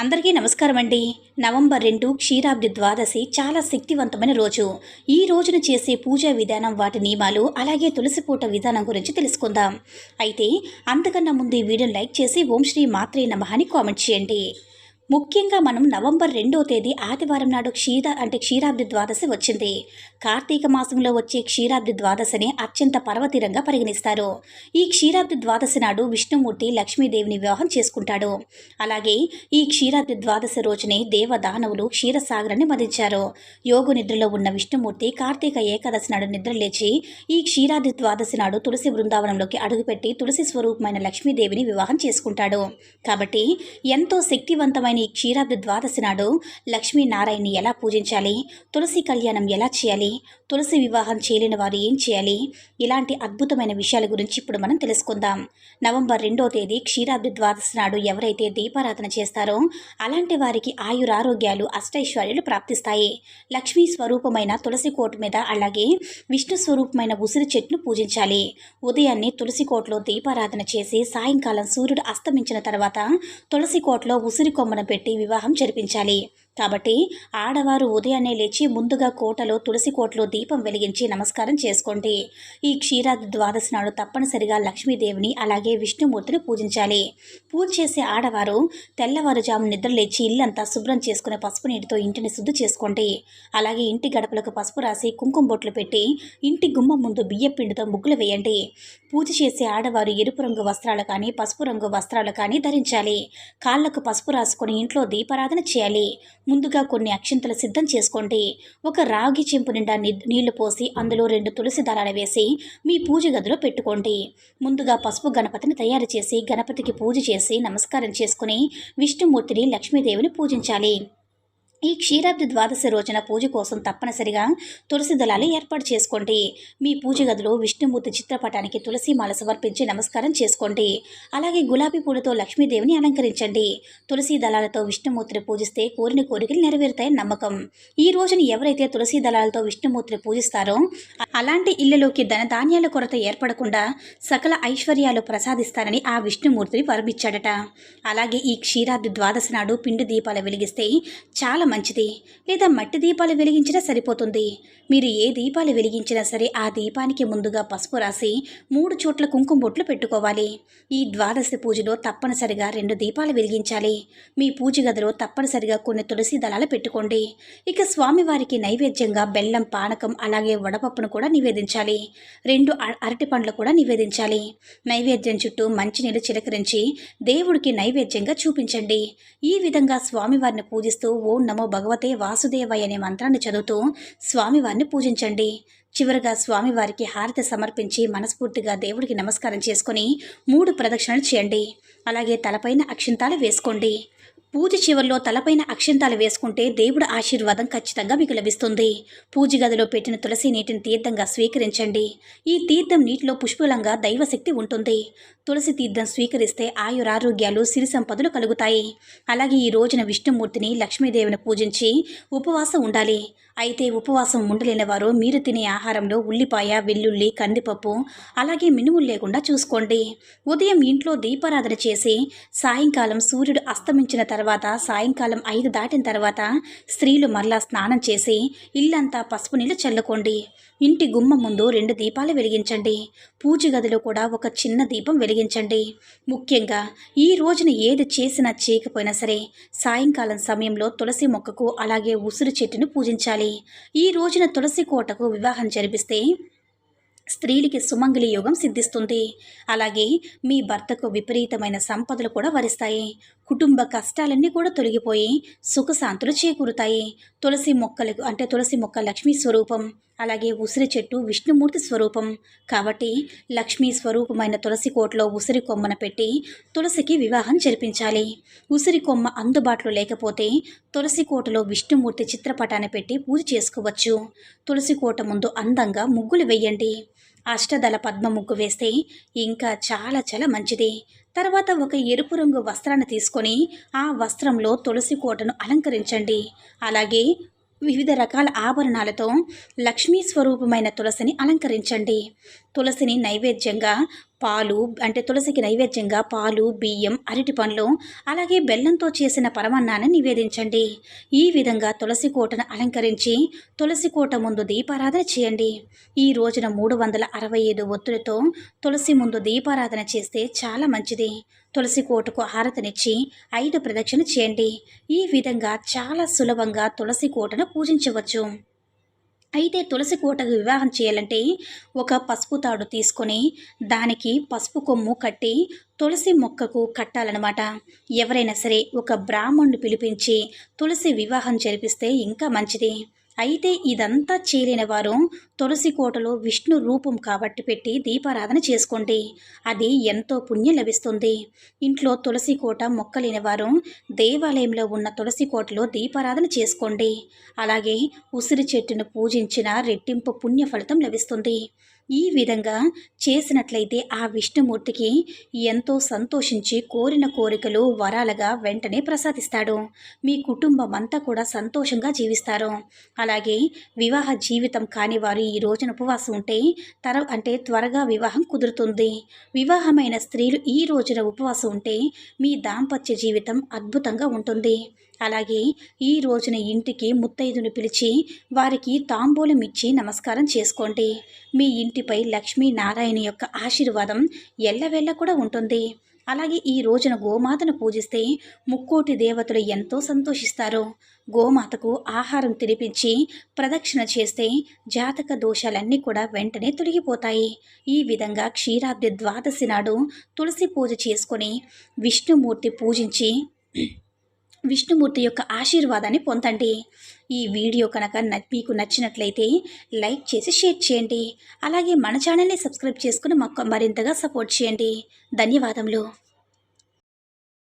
అందరికీ నమస్కారం అండి నవంబర్ రెండు క్షీరాబ్ది ద్వాదశి చాలా శక్తివంతమైన రోజు. ఈ రోజున చేసే పూజా విధానం వాటి నియమాలు అలాగే తులసి పూట విధానం గురించి తెలుసుకుందాం. అయితే అంతకన్నా ముందు ఈ వీడియోని లైక్ చేసి ఓం శ్రీ మాత్రే నమః అని కామెంట్ చేయండి. ముఖ్యంగా మనం నవంబర్ రెండో తేదీ ఆదివారం నాడు క్షీర అంటే క్షీరాబ్ది ద్వాదశి వచ్చింది. కార్తీక మాసంలో వచ్చే క్షీరాబ్ది ద్వాదశిని అత్యంత పర్వతీరంగా పరిగణిస్తారు. ఈ క్షీరాబ్ది ద్వాదశి నాడు విష్ణుమూర్తి లక్ష్మీదేవిని వివాహం చేసుకుంటాడు. అలాగే ఈ క్షీరాబ్ది ద్వాదశి రోజునే దేవదానవులు క్షీరసాగరాన్ని మదించారు యోగు నిద్రలో ఉన్న విష్ణుమూర్తి కార్తీక ఏకాదశి నాడు నిద్ర లేచి ఈ క్షీరాబ్ది ద్వాదశి నాడు తులసి బృందావనంలోకి అడుగుపెట్టి తులసి స్వరూపమైన లక్ష్మీదేవిని వివాహం చేసుకుంటాడు. కాబట్టి ఎంతో శక్తివంతమైన ఈ క్షీరాబ్ది ద్వాదశి నాడు లక్ష్మీనారాయణని ఎలా పూజించాలి? తులసి కళ్యాణం ఎలా చేయాలి? తులసి వివాహం చేయలేని వారు ఏం చేయాలి? ఇలాంటి అద్భుతమైన విషయాల గురించి ఇప్పుడు మనం తెలుసుకుందాం. నవంబర్ రెండో తేదీ క్షీరాబ్ది ద్వాదశి నాడు ఎవరైతే దీపారాధన చేస్తారో అలాంటి వారికి ఆయురారోగ్యాలు అష్టైశ్వర్యాలు ప్రాప్తిస్తాయి. లక్ష్మీ స్వరూపమైన తులసి కోట మీద అలాగే విష్ణు స్వరూపమైన ఉసిరి చెట్టును పూజించాలి. ఉదయాన్నే తులసి కోటలో దీపారాధన చేసి సాయంకాలం సూర్యుడు అస్తమించిన తర్వాత తులసి కోటలో ఉసిరి కొమ్మను పెట్టి వివాహం జరిపించాలి. కాబట్టి ఆడవారు ఉదయాన్నే లేచి ముందుగా కోటలో తులసి కోటలో దీపం వెలిగించి నమస్కారం చేసుకోండి. ఈ క్షీరాది ద్వాదశి నాడు తప్పనిసరిగా లక్ష్మీదేవిని అలాగే విష్ణుమూర్తిని పూజించాలి. పూజ చేసే ఆడవారు తెల్లవారుజాము నిద్ర లేచి ఇల్లంతా శుభ్రం చేసుకునే పసుపు నీటితో ఇంటిని శుద్ధి చేసుకోండి. అలాగే ఇంటి గడపలకు పసుపు రాసి కుంకుమ బొట్లు పెట్టి ఇంటి గుమ్మం ముందు బియ్య పిండితో ముగ్గులు వేయండి. పూజ చేసే ఆడవారు ఎరుపు రంగు వస్త్రాలు కానీ పసుపు రంగు వస్త్రాలు కానీ ధరించాలి. కాళ్ళకు పసుపు రాసుకొని ఇంట్లో దీపారాధన చేయాలి. ముందుగా కొన్ని అక్షింతలు సిద్ధం చేసుకోండి. ఒక రాగి చెంపు నిండా నీళ్ళు పోసి అందులో రెండు తులసి దళాలు వేసి మీ పూజ గదిలో పెట్టుకోండి. ముందుగా పసుపు గణపతిని తయారు చేసి గణపతికి పూజ చేసి నమస్కారం చేసుకుని విష్ణుమూర్తిని లక్ష్మీదేవిని పూజించాలి. ఈ క్షీరాబ్ది ద్వాదశి రోజున పూజ కోసం తప్పనిసరిగా తులసి దళాలు ఏర్పాటు చేసుకోండి. మీ పూజ గదిలో విష్ణుమూర్తి చిత్రపటానికి తులసి మాల సమర్పించి నమస్కారం చేసుకోండి. అలాగే గులాబీ పూలతో లక్ష్మీదేవిని అలంకరించండి. తులసి దళాలతో విష్ణుమూర్తిని పూజిస్తే కోరిన కోరికలు నెరవేరుతాయని నమ్మకం. ఈ రోజున ఎవరైతే తులసి దళాలతో విష్ణుమూర్తిని పూజిస్తారో అలాంటి ఇళ్ళలోకి ధనధాన్యాల కొరత ఏర్పడకుండా సకల ఐశ్వర్యాలు ప్రసాదిస్తారని ఆ విష్ణుమూర్తిని వరమిచ్చాడట. అలాగే ఈ క్షీరాబ్ది ద్వాదశి నాడు పిండి దీపాలు వెలిగిస్తే చాలా మంచిది. లేదా మట్టి దీపాలు వెలిగించినా సరిపోతుంది. మీరు ఏ దీపాలు వెలిగించినా సరే ఆ దీపానికి ముందుగా పసుపు రాసి మూడు చోట్ల కుంకుమ బొట్లు పెట్టుకోవాలి. ఈ ద్వాదశి పూజలో తప్పనిసరిగా రెండు దీపాలు వెలిగించాలి. మీ పూజ గదిలో తప్పనిసరిగా కొన్ని తులసి దళాలు పెట్టుకోండి. ఇక స్వామివారికి నైవేద్యంగా బెల్లం పానకం అలాగే వడపప్పును కూడా నివేదించాలి. రెండు అరటి పండ్లు కూడా నివేదించాలి. నైవేద్యం చుట్టూ మంచినీళ్ళు చిలకరించి దేవుడికి నైవేద్యంగా చూపించండి. ఈ విధంగా స్వామివారిని పూజిస్తూ ఓ నమ భగవతే వాసుదేవాయ అనే మంత్రాన్ని చదువుతూ స్వామివారిని పూజించండి. చివరగా స్వామివారికి హారతి సమర్పించి మనస్ఫూర్తిగా దేవుడికి నమస్కారం చేసుకొని మూడు ప్రదక్షిణలు చేయండి. అలాగే తలపైన అక్షింతాలు వేసుకోండి. పూజ చివరిలో తలపైన అక్షంతాలు వేసుకుంటే దేవుడి ఆశీర్వాదం ఖచ్చితంగా మీకు లభిస్తుంది. పూజ గదిలో పెట్టిన తులసి నీటిని తీర్థంగా స్వీకరించండి. ఈ తీర్థం నీటిలో పుష్పలంగా దైవశక్తి ఉంటుంది. తులసి తీర్థం స్వీకరిస్తే ఆయురారోగ్యాలు సిరి సంపదలు కలుగుతాయి. అలాగే ఈ రోజున విష్ణుమూర్తిని లక్ష్మీదేవిని పూజించి ఉపవాసం ఉండాలి. అయితే ఉపవాసం ఉండలేని వారు మీరు తినే ఆహారంలో ఉల్లిపాయ వెల్లుల్లి కందిపప్పు అలాగే మినుములు లేకుండా చూసుకోండి. ఉదయం ఇంట్లో దీపారాధన చేసి సాయంకాలం సూర్యుడు అస్తమించిన తర్వాత తర్వాత సాయంకాలం ఐదు దాటిన తర్వాత స్త్రీలు మరలా స్నానం చేసి ఇల్లంతా పసుపు నీళ్ళు చల్లుకోండి. ఇంటి గుమ్మ ముందు రెండు దీపాలు వెలిగించండి. పూజ గదిలో కూడా ఒక చిన్న దీపం వెలిగించండి. ముఖ్యంగా ఈ రోజున ఏది చేసినా చేయకపోయినా సరే సాయంకాలం సమయంలో తులసి మొక్కకు అలాగే ఉసిరి చెట్టును పూజించాలి. ఈ రోజున తులసి కోటకు వివాహం జరిపిస్తే స్త్రీలకి సుమంగళి యోగం సిద్ధిస్తుంది. అలాగే మీ భర్తకు విపరీతమైన సంపదలు కూడా వరిస్తాయి. కుటుంబ కష్టాలన్నీ కూడా తొలగిపోయి సుఖశాంతులు చేకూరుతాయి. తులసి మొక్కలకు అంటే తులసి మొక్క లక్ష్మీ స్వరూపం అలాగే ఉసిరి చెట్టు విష్ణుమూర్తి స్వరూపం. కాబట్టి లక్ష్మీ స్వరూపమైన తులసి కోటలో ఉసిరి కొమ్మన పెట్టి తులసికి వివాహం జరిపించాలి. ఉసిరి కొమ్మ అందుబాటులో లేకపోతే తులసి కోటలో విష్ణుమూర్తి చిత్రపటాన్ని పెట్టి పూజ చేసుకోవచ్చు. తులసి కోట ముందు అందంగా ముగ్గులు వేయండి. అష్టదళ పద్మ ముగ్గు వేస్తే ఇంకా చాలా చాలా మంచిది. తర్వాత ఒక ఎరుపు రంగు వస్త్రాన్ని తీసుకొని ఆ వస్త్రంలో తులసి కోటను అలంకరించండి. అలాగే వివిధ రకాల ఆభరణాలతో లక్ష్మీ స్వరూపమైన తులసిని అలంకరించండి. తులసిని నైవేద్యంగా పాలు అంటే తులసికి నైవేద్యంగా పాలు బియ్యం అరటి పండ్లు అలాగే బెల్లంతో చేసిన పరమన్నాన్ని నివేదించండి. ఈ విధంగా తులసి కోటను అలంకరించి తులసి కోట ముందు దీపారాధన చేయండి. ఈ రోజున మూడు వందల అరవై ఐదు ఒత్తులతో తులసి ముందు దీపారాధన చేస్తే చాలా మంచిది. తులసి కోటకు హారతనిచ్చి ఐదు ప్రదక్షిణ చేయండి. ఈ విధంగా చాలా సులభంగా తులసి కోటను పూజించవచ్చు. అయితే తులసి కోటకు వివాహం చేయాలంటే ఒక పసుపు తాడు తీసుకొని దానికి పసుపు కొమ్ము కట్టి తులసి మొక్కకు కట్టాలన్నమాట. ఎవరైనా సరే ఒక బ్రాహ్మణుడు పిలిపించి తులసి వివాహం జరిపిస్తే ఇంకా మంచిది. అయితే ఇదంతా చేయలేని వారు తులసి కోటలో విష్ణు రూపం కాబట్టి పెట్టి దీపారాధన చేసుకోండి. అది ఎంతో పుణ్యం లభిస్తుంది. ఇంట్లో తులసి కోట మొక్కలేని వారు దేవాలయంలో ఉన్న తులసి కోటలో దీపారాధన చేసుకోండి. అలాగే ఉసిరి చెట్టును పూజించిన రెట్టింపు పుణ్య ఫలితం లభిస్తుంది. ఈ విధంగా చేసినట్లయితే ఆ విష్ణుమూర్తికి ఎంతో సంతోషించి కోరిన కోరికలు వరాలుగా వెంటనే ప్రసాదిస్తాడు. మీ కుటుంబం అంతా కూడా సంతోషంగా జీవిస్తారు. అలాగే వివాహ జీవితం కాని వారు ఈ రోజున ఉపవాసం ఉంటే తర అంటే త్వరగా వివాహం కుదురుతుంది. వివాహమైన స్త్రీలు ఈ రోజున ఉపవాసం ఉంటే మీ దాంపత్య జీవితం అద్భుతంగా ఉంటుంది. అలాగే ఈ రోజున ఇంటికి ముత్తైదును పిలిచి వారికి తాంబూలం ఇచ్చి నమస్కారం చేసుకోండి. మీ ఇంటిపై లక్ష్మీనారాయణ యొక్క ఆశీర్వాదం ఎల్లవెల్ల కూడా ఉంటుంది. అలాగే ఈ రోజున గోమాతను పూజిస్తే ముక్కోటి దేవతలు ఎంతో సంతోషిస్తారు. గోమాతకు ఆహారం తినిపించి ప్రదక్షిణ చేస్తే జాతక దోషాలన్నీ కూడా వెంటనే తొలగిపోతాయి. ఈ విధంగా క్షీరాబ్ది ద్వాదశి నాడు తులసి పూజ చేసుకొని విష్ణుమూర్తి పూజించి విష్ణుమూర్తి యొక్క ఆశీర్వాదాన్ని పొందండి. ఈ వీడియో కనుక న- మీకు నచ్చినట్లయితే లైక్ చేసి షేర్ చేయండి. అలాగే మన ఛానల్ని సబ్స్క్రైబ్ చేసుకుని మాకు మరింతగా సపోర్ట్ చేయండి. ధన్యవాదములు.